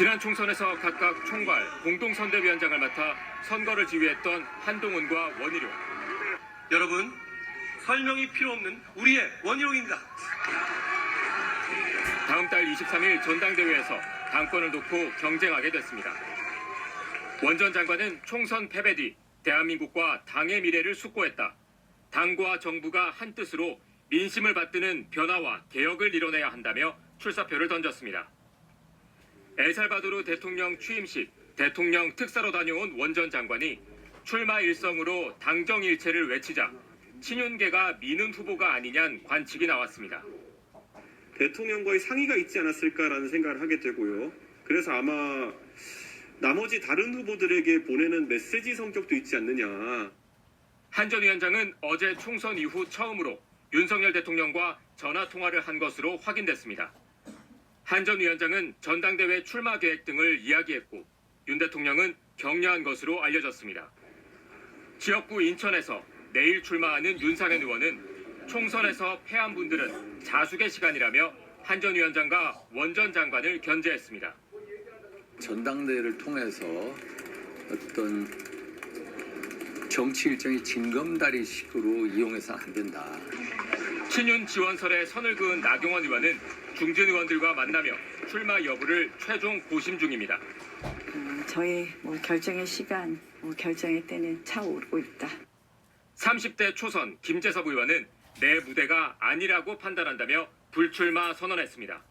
지난 총선에서 각각 총괄, 공동선대위원장을 맡아 선거를 지휘했던 한동훈과 원희룡. 여러분, 설명이 필요 없는 우리의 원희룡입니다. 다음 달 23일 전당대회에서 당권을 놓고 경쟁하게 됐습니다. 원전 장관은 총선 패배 뒤 대한민국과 당의 미래를 숙고했다. 당과 정부가 한 뜻으로 민심을 받드는 변화와 개혁을 이뤄내야 한다며 출사표를 던졌습니다. 엘살바도르 대통령 취임식 대통령 특사로 다녀온 원전 장관이 출마 일성으로 당정 일체를 외치자 친윤계가 미는 후보가 아니냐는 관측이 나왔습니다. 대통령과의 상의가 있지 않았을까라는 생각을 하게 되고요. 그래서 아마 나머지 다른 후보들에게 보내는 메시지 성격도 있지 않느냐. 한 전 위원장은 어제 총선 이후 처음으로 윤석열 대통령과 전화 통화를 한 것으로 확인됐습니다. 한 전 위원장은 전당대회 출마 계획 등을 이야기했고 윤 대통령은 격려한 것으로 알려졌습니다. 지역구 인천에서 내일 출마하는 윤상현 의원은 총선에서 패한 분들은 자숙의 시간이라며 한 전 위원장과 원전 장관을 견제했습니다. 전당대회를 통해서 어떤 정치 일정이 징검다리식으로 이용해서 안 된다. 친윤 지원설에 선을 그은 나경원 의원은 중진 의원들과 만나며 출마 여부를 최종 고심 중입니다. 음, 저희 뭐 결정의 시간, 뭐 결정의 때는 차오르고 있다. 30대 초선 김재섭 의원은 내 무대가 아니라고 판단한다며 불출마 선언했습니다.